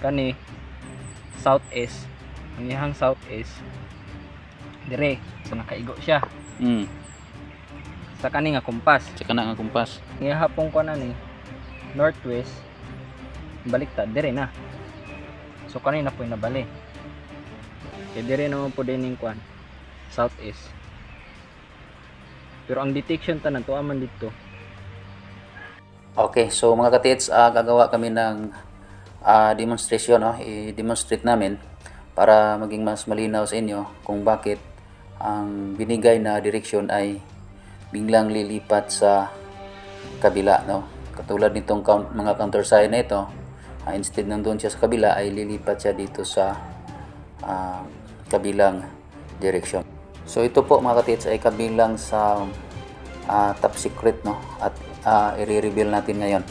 kani southeast. Ang iyang southeast dire so nakaigo siya. Mm. sa kani nga kompas Tsaka na ang kumpas. ang ihapon ko na ni northwest baliktad dire na. So kanina po nabali. Kaya dire naman po din kwan southeast. Pero ang detection tanan to aman dito. Okay, so mga katits, ah, gagawa kami ng ah, demonstration, no? i-demonstrate namin para maging mas malinaw sa inyo kung bakit ang binigay na direksyon ay biglang lilipat sa kabila. No? Katulad nitong count, mga counter sign na ito, ah, instead nandun siya sa kabila ay lilipat siya dito sa ah, kabilang direksyon. So ito po mga katits ay kabilang sa ah, top secret no at ah, i-reveal natin ngayon.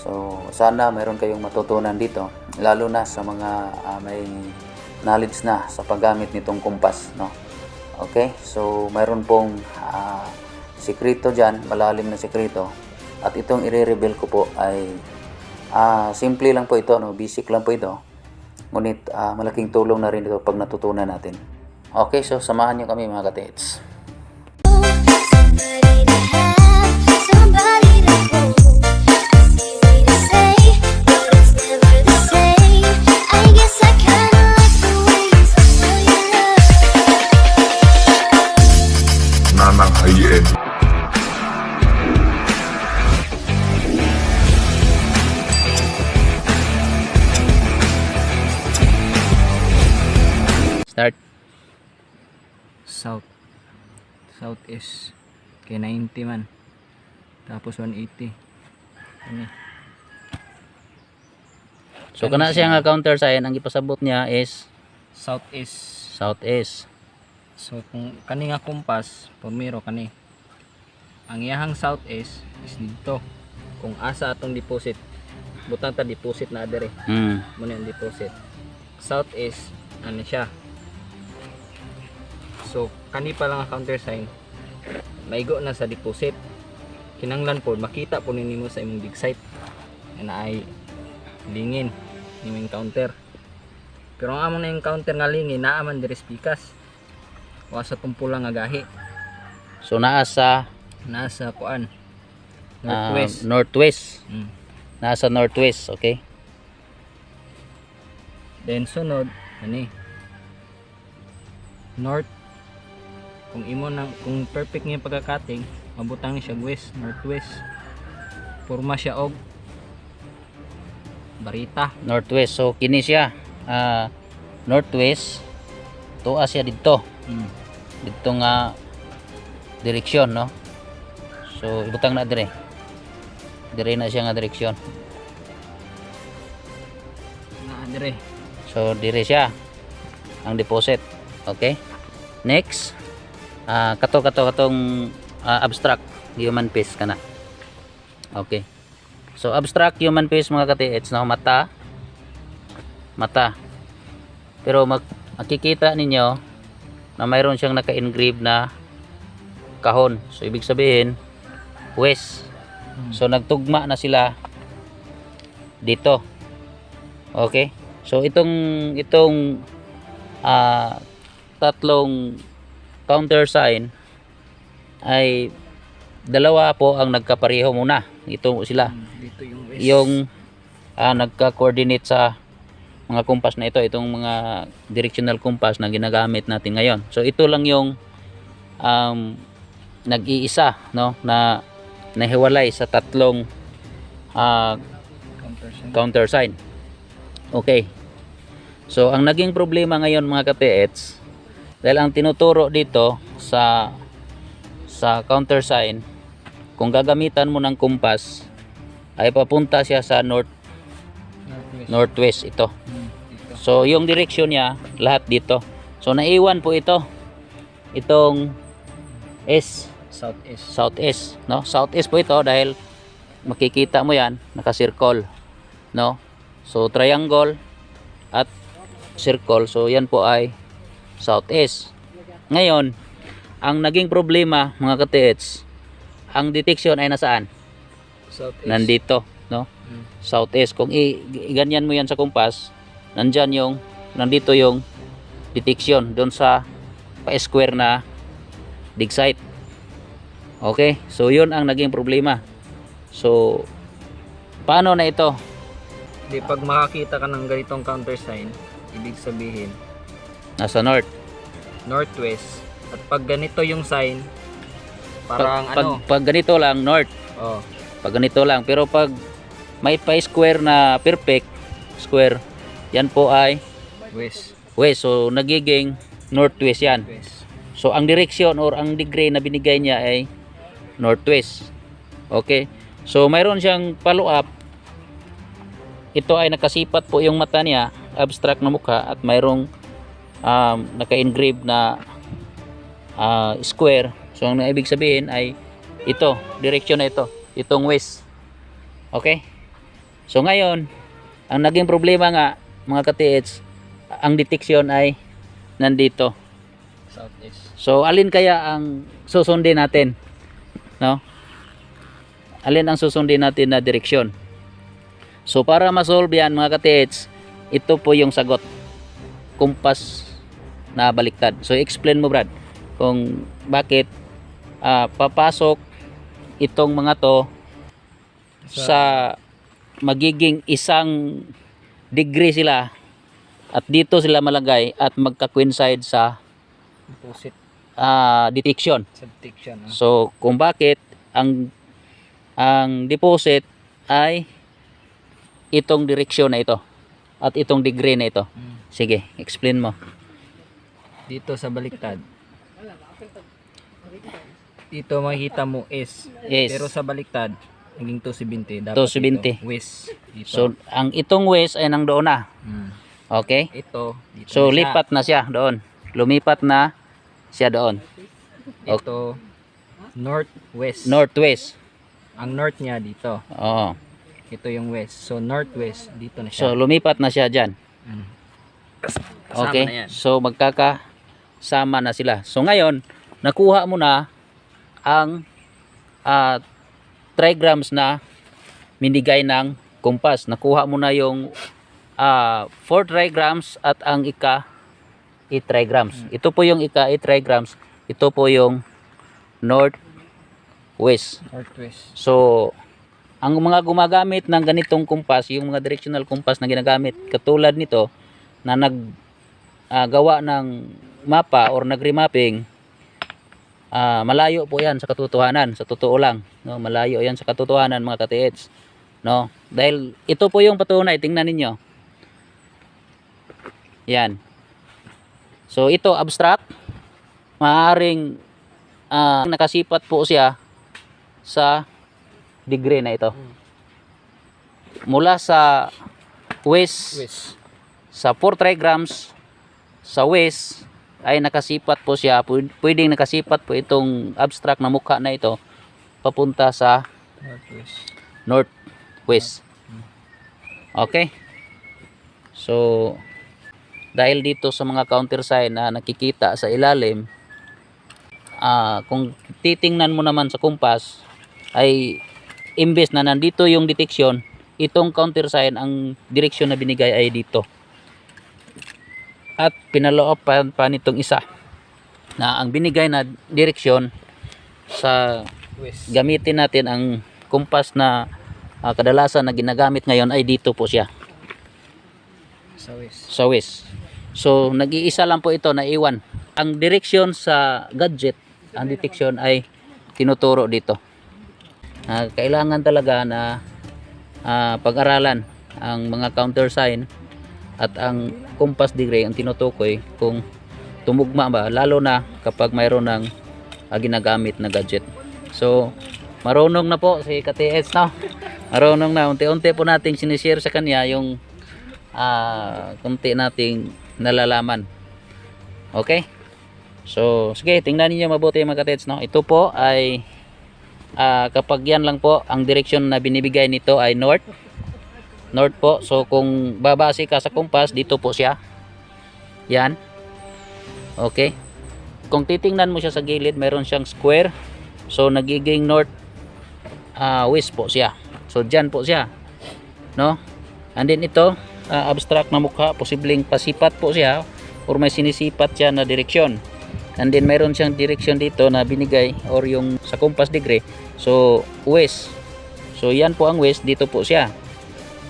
So sana mayroon kayong matutunan dito lalo na sa mga ah, may knowledge na sa paggamit nitong kumpas no. Okay? So mayroon pong ah, sikreto diyan, malalim na sikreto. At itong i-reveal ko po ay ah, simple lang po ito no, basic lang po ito. Ngunit ah, malaking tulong na rin ito pag natutunan natin. Okay, so samahan niyo kami mga katits. Somebody southeast kay 90 man. Tapos 180 ano? So kana siya nga counter sign ang ipasabot niya is southeast southeast. so kung kani nga kompas pumiro kani. Ang iyahang southeast is dito. Kung asa atong deposit butang ta deposit na dire Hmm. mo na yung deposit. Southeast ano siya so kani pa lang ang counter sign. Maigo na sa deposit. Kinanglan po makita po ninyo sa imong dig site. Na ay lingin niming counter. Pero ang amon na yung counter nga lingin naaman dire pikas wa sa tumpulang nga gahi. So naa sa nasa kuan? ah, northwest. northwest. Mm. Nasa northwest, okay? Then sunod, ani? North kung imo na kung perfect yung pagkakating, mabutang siya west, northwest. Porma siya og barita. Northwest. So kini siya ah, northwest. Tuwa siya dito. Mm. Dito nga direksyon, no? So ibutang na dire. Dire na siya nga direksyon. Na dire. So dire siya ang deposit. Okay? Next, ah kato kato katong ah, abstract human face kana. Okay. So abstract human face mga kati, it's no mata. Mata. Pero mag makikita ninyo na mayroon siyang naka-engrave na kahon. So ibig sabihin west. So nagtugma na sila dito. Okay? So itong itong ah tatlong counter sign ay dalawa po ang nagkapareho muna. Ito sila. Mm, Dito yung west. Yung ah, nagka-coordinate sa mga kumpas na ito, itong mga directional compass na ginagamit natin ngayon. So ito lang yung um, nag-iisa no na nahiwalay sa tatlong ah, counter sign. counter sign. Okay. So, ang naging problema ngayon mga ka-PX, dahil ang tinuturo dito sa sa counter sign, kung gagamitan mo ng kumpas, ay papunta siya sa north northwest. northwest ito. Mm, dito. So, yung direksyon niya, lahat dito. So, naiwan po ito. Itong S, Southeast. southeast, no? Southeast po ito dahil makikita mo 'yan, naka-circle, no? So triangle at circle. So yan po ay southeast. Ngayon, ang naging problema mga katits, ang detection ay nasaan? Southeast. Nandito, no? Mm. southeast. Kung i, i- ganyan mo yan sa kumpas, nandyan yung, nandito yung detection doon sa pa-square na dig site. Okay, so yun ang naging problema. So, paano na ito? Di pag makakita ka ng ganitong countersign, ibig sabihin Nasa north. northwest. At pag ganito yung sign, parang pag, ano, pag ganito lang, north. oh, Pag ganito lang. Pero pag may pa-square na perfect square, yan po ay west, west. So, nagiging northwest yan. west. So, ang direction or ang degree na binigay niya ay northwest. Okay? So, mayroon siyang follow up. Ito ay nakasipat po yung mata niya, abstract na mukha at mayroong um, naka-engrave na ah, square. So, ang ibig sabihin ay ito, direction na ito, itong west. Okay? So, ngayon, ang naging problema nga, mga ka-TH, ang detection ay nandito. Southeast. So, alin kaya ang susundin natin? No? Alin ang susundin natin na direksyon? So, para ma-solve yan, mga katits, ito po yung sagot. Kumpas na baliktad. So, explain mo, Brad, kung bakit ah, papasok itong mga to sa magiging isang degree sila at dito sila malagay at magka-coincide sa Opposite ah, detection. subdiction. ah. So, kung bakit ang ang deposit ay itong direksyon na ito at itong degree na ito. Mm. Sige, explain mo. Dito sa baliktad. Dito makikita mo is. Yes. Pero sa baliktad, naging 270. Dapat 270. Dito, west. Dito. So, ang itong west ay nang doon na. Mm. Okay? Ito. Dito So, na siya. lipat na siya doon. Lumipat na siya doon. Ito. Northwest. Northwest. Ang north niya dito. Oo. Ito yung west. So, northwest. Dito na So, siya. lumipat na siya dyan. Mm. Kasama Okay? na yan. Magkakasama na sila. So ngayon, nakuha mo na ang ah, trigrams na minigay ng kumpas. Nakuha mo na yung 4 trigrams at ang ika 8 trigrams. Ito po yung ika 8 trigrams. Ito po yung north west. Northwest. So, ang mga gumagamit ng ganitong kumpas, yung mga directional compass na ginagamit, katulad nito, na nag ah, gawa ng mapa or nag-remapping, ah, malayo po yan sa katotohanan, sa totoo lang. No? Malayo yan sa katotohanan mga ka-TH. No? Dahil ito po yung patunay, tingnan ninyo. Yan. So, ito abstract. Maaring ah, nakasipat po siya sa degree na ito. Mula sa west, West. sa 4 trigrams sa west ay nakasipat po siya. Pwed- Pwedeng nakasipat po itong abstract na mukha na ito papunta sa Northwest. Okay? So, dahil dito sa mga countersign na nakikita sa ilalim, ah kung titingnan mo naman sa kumpas, ay imbes na nandito yung detection, itong countersign, ang direksyon na binigay ay dito. At pinaloob pa, pa nitong isa na ang binigay na direksyon sa gamitin natin ang kumpas na ah, kadalasan na ginagamit ngayon ay dito po siya Sa west. sa west. So nag-iisa lang po ito na iwan. Ang direksyon sa gadget, ang detection ay tinuturo dito. Ah, kailangan talaga na ah, pag-aralan ang mga countersign at ang compass degree ang tinutukoy kung tumugma ba lalo na kapag mayroon ng ah, ginagamit na gadget. So marunong na po si KTS no. Marunong na unti-unti po nating sinishare sa kanya yung ah kunti nating nalalaman. Okay? So, sige, tingnan niyo mabuti mga katets, no? Ito po ay ah, kapag yan lang po, ang direksyon na binibigay nito ay north. North po. So, kung babase ka sa compass, dito po siya. Yan. Okay? Kung titingnan mo siya sa gilid, meron siyang square. So, nagiging north ah, west po siya. So, dyan po siya. no? And then ito, ah, abstract na mukha, posibleng pasipat po siya or may sinisipat siya na direksyon. And then mayroon siyang direksyon dito na binigay or yung sa compass degree. So, west. So, yan po ang west, dito po siya.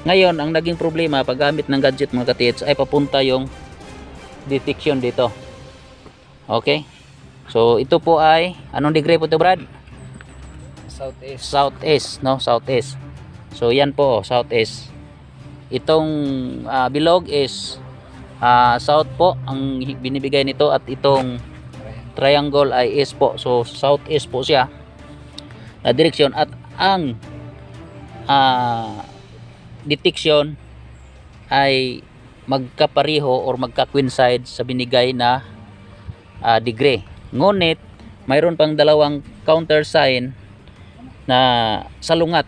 Ngayon, ang naging problema paggamit ng gadget mga katits ay papunta yung detection dito. Okay? So, ito po ay, anong degree po ito Brad? Southeast. southeast no southeast so yan po southeast itong ah, bilog is ah, south po ang binibigay nito at itong triangle ay east po so southeast po siya na direksyon at ang ah, detection ay magkapareho or magka-coincide sa binigay na ah, degree ngunit mayroon pang dalawang counter sign na salungat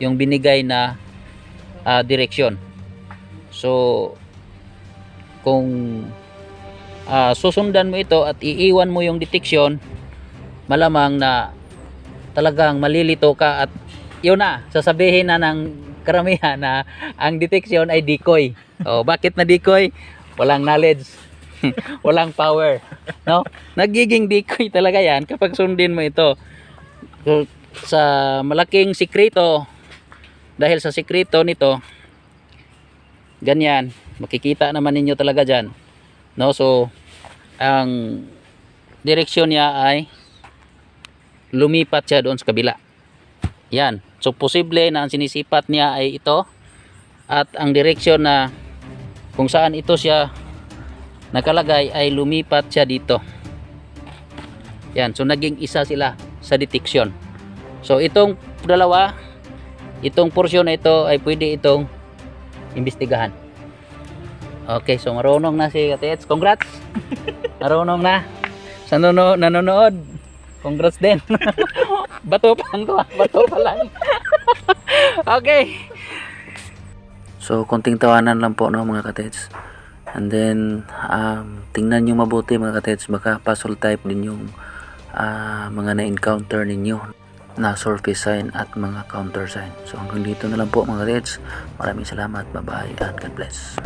yung binigay na ah, direksyon. So kung ah, susundan mo ito at iiwan mo yung detection, malamang na talagang malilito ka at yun na, sasabihin na ng karamihan na ang detection ay decoy. Oh, bakit na decoy? Walang knowledge. Walang power. No? Nagiging decoy talaga yan kapag sundin mo ito. So, sa malaking sikreto dahil sa sikreto nito ganyan makikita naman ninyo talaga dyan no so ang direksyon niya ay lumipat siya doon sa kabila yan so posible na ang sinisipat niya ay ito at ang direksyon na kung saan ito siya nakalagay ay lumipat siya dito yan so naging isa sila sa detection So itong dalawa, itong portion na ito ay pwede itong imbestigahan. Okay, so marunong na si Katets. Congrats! Marunong na. Sa nanonood, congrats din. bato pa lang to, ah. bato pa lang. okay. So, konting tawanan lang po no mga katets. And then, um, tingnan nyo mabuti mga katets. Baka puzzle type din yung ah, mga na-encounter ninyo na surface sign at mga counter sign. So hanggang dito na lang po mga katets. Maraming salamat. Bye-bye and God bless.